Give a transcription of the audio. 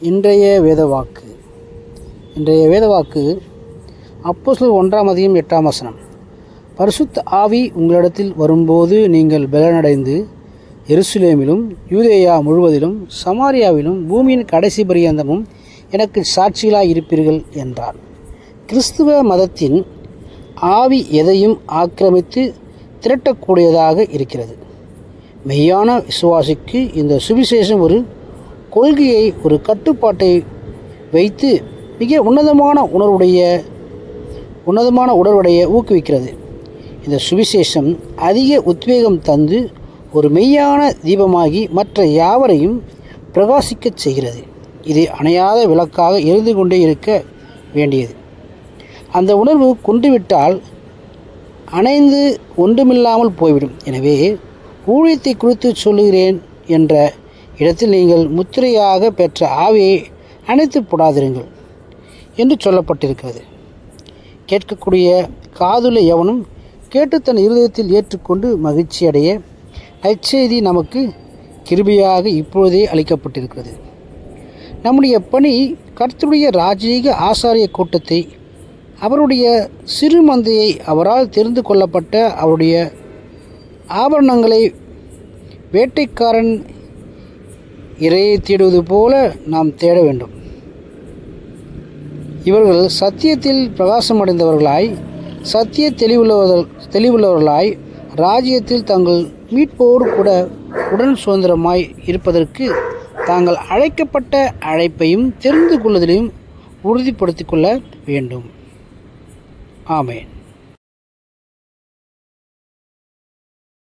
இன்றைய வேதவாக்கு. இன்றைய வேதவாக்கு அப்போசு ஒன்றாம் அதிகம் எட்டாம் வசனம். பரிசுத்த ஆவி உங்களிடத்தில் வரும்போது நீங்கள் பலனடைந்து எருசலேமிலும் யூதேயா முழுவதிலும் சமாரியாவிலும் பூமியின் கடைசி பரியந்தமும் எனக்கு சாட்சிகளாக இருப்பீர்கள் என்றார். கிறிஸ்துவ மதத்தின் ஆவி எதையும் ஆக்கிரமித்து திரட்டக்கூடியதாக இருக்கிறது. மெய்யான விசுவாசிக்கு இந்த சுவிசேஷம் ஒரு கொள்கையை ஒரு கட்டுப்பாட்டை வைத்து மிக உன்னதமான உணர்வுடைய உன்னதமான உணர்வுடைய ஊக்குவிக்கிறது. இந்த சுவிசேஷம் அதிக உத்வேகம் தந்து ஒரு மெய்யான தீபமாகி மற்ற யாவரையும் பிரகாசிக்கச் செய்கிறது. இது அணையாத விளக்காக எரிந்து கொண்டே இருக்க வேண்டியது. அந்த உணர்வு குன்றுவிட்டால் அணைந்து ஒன்றுமில்லாமல் போய்விடும். எனவே ஊழியத்தை குறித்து சொல்லுகிறேன் என்ற இடத்தில் நீங்கள் முத்திரையாக பெற்ற ஆவியை அணைத்து போடாதிருங்கள் என்று சொல்லப்பட்டிருக்கிறது. கேட்கக்கூடிய காதுள்ள எவனும் கேட்டு தன் இருதயத்தில் ஏற்றுக்கொண்டு மகிழ்ச்சி அடைய நற்செய்தி நமக்கு கிருபையாக இப்பொழுதே அளிக்கப்பட்டிருக்கிறது. நம்முடைய பணி கர்த்தருடைய ராஜீக ஆசாரிய கூட்டத்தை அவருடைய சிறு மந்தையை அவரால் தெரிந்து கொள்ளப்பட்ட அவருடைய ஆபரணங்களை வேட்டைக்காரன் இறையை தேடுவது போல நாம் தேட வேண்டும். இவர்கள் சத்தியத்தில் பிரகாசமடைந்தவர்களாய் சத்திய தெளிவுள்ளவர்கள் தெளிவுள்ளவர்களாய் ராஜ்யத்தில் தங்கள் மீட்போடு கூட உடன் சுதந்திரமாய் இருப்பதற்கு தாங்கள் அழைக்கப்பட்ட அழைப்பையும் தெரிந்து கொள்வதிலையும் உறுதிப்படுத்திக் கொள்ள வேண்டும். ஆமேன்.